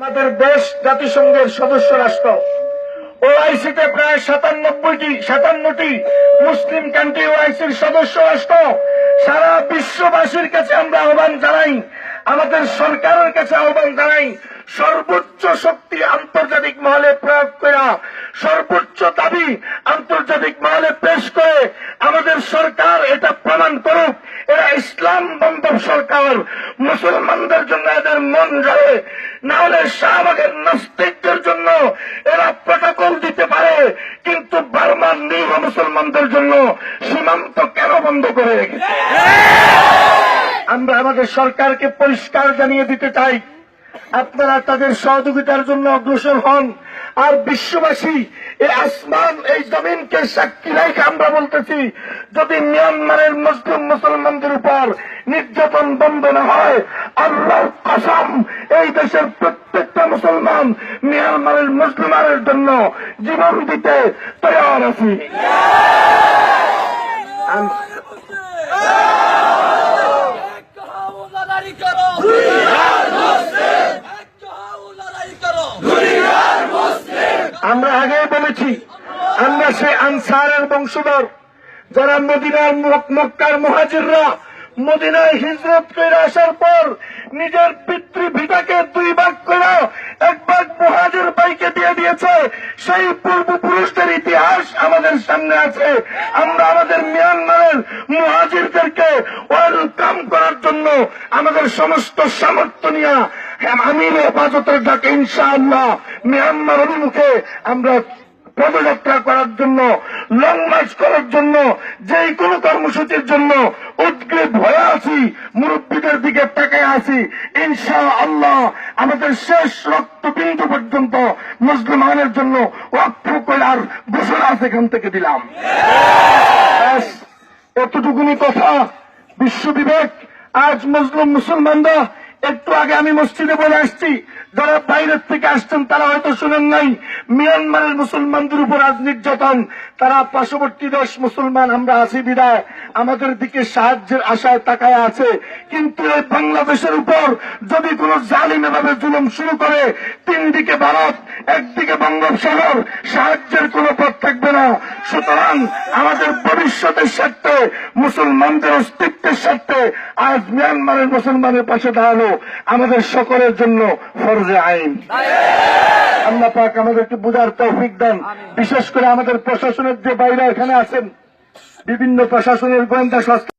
আমাদের দেশ জাতিসংঘের সদস্য রাষ্ট্র। ওআইসিতে প্রায় সাতানব্বইটি, সাতান্নটি মুসলিম কান্ট্রি ওআইসির সদস্য রাষ্ট্র। সারা বিশ্ববাসীর কাছে আমরা আহ্বান জানাই, আমাদের সরকারের কাছে আহ্বান জানাই, সর্বোচ্চ শক্তি আন্তর্জাতিক মহলে প্রয়োগ করা, সর্বোচ্চ দাবি আন্তর্জাতিক মহলে পেশ করে আমাদের সরকার এটা প্রমাণ করুক, এরা ইসলাম বান্ধব সরকার। মুসলমানদের জন্য এদের মন জড়ে না হলে শাহবাগের নাস্তিকদের জন্য এরা প্রটোকল দিতে পারে, কিন্তু বার্মার নিরীহ মুসলমানদের জন্য সীমান্ত কেন বন্ধ করে রেখেছে? আমরা আমাদের সরকারকে পরিষ্কার জানিয়ে দিতে চাই, আপনারা তাদের সহযোগিতার জন্য অগ্রসর হন, আর বিশ্ববাসী এই আসমান, এই জমিনকে সাক্ষী রেখে আমরা বলতেছি, যদি মিয়ানমারের মুসলিম মুসলমানদের উপর নির্যাতন বন্ধ না হয় আল্লাহর কসম এই দেশের প্রত্যেকটা মুসলমান মিয়ানমারের মুসলমানের জন্য জীবন দিতে তৈরি আছি। আমরা আগেই বলেছি আমরা সে আনসারের বংশধর যারা মদিনার মক্কার মহাজিররা মদিনায় হিজরত করে আসার পর নিজের পিতৃভিটাকে দুই ভাগ করে এক ভাগ মহাজির বাইকে দিয়ে দিয়েছে। সেই পূর্বপুরুষদের ইতিহাস আমাদের সামনে আছে। আমরা আমাদের মিয়ানমারের মহাজিরদেরকে ওয়েলকাম করার জন্য আমাদের সমস্ত সামর্থ্য নিয়ে আমির হেফাজতের ডাকে ইনশাআল্লাহ মিয়ানমার অভিমুখে আমরা পদযাত্রা করার জন্য লং মার্চ করার জন্য যে কোনো কর্মসূচির জন্য উদ্গ্রীব হয়ে আছি, মুরব্বীদের দিকে তাকায় আছি ইনশা আল্লাহ আমাদের শেষ রক্তবিন্দু পর্যন্ত মুসলমানের জন্য ওয়াক্ফ করার ঘোষণা সেখান থেকে দিলাম। এতটুকুনি কথা, বিশ্ব বিবেক, আজ মুসলিম মুসলমানরা, একটু আগে আমি মসজিদে বলে আসছি যারা বাইরের থেকে আসছেন, তারা হয়তো শুনেন নাই, মিয়ানমারের মুসলমানদের উপর আজ নির্যাতন তারা পার্শ্ববর্তী দেশ মুসলমান, আমরা আছি বিদায়। আমাদের দিকে সাহায্যের আশায় তাকায় আছে। কিন্তু এই বাংলাদেশের উপর যদি কোন জালিম এভাবে জুলুম শুরু করে তিন দিকে ভারত একদিকে বঙ্গোপসাগর সাহায্যের কোনো পথ থাকবে না। সুতরাং আমাদের ভবিষ্যতের স্বার্থে মুসলমানদের অস্তিত্বের স্বার্থে আজ মিয়ানমারের মুসলমানের পাশে দাঁড়ানো আমাদের সকলের জন্য ফরজে আইন। আল্লাহ পাক আমাদেরকে বুঝার তৌফিক দেন। বিশেষ করে আমাদের প্রশাসনের যে বাইরে এখানে আছেন বিভিন্ন প্রশাসনের গোয়েন্দা সংস্থা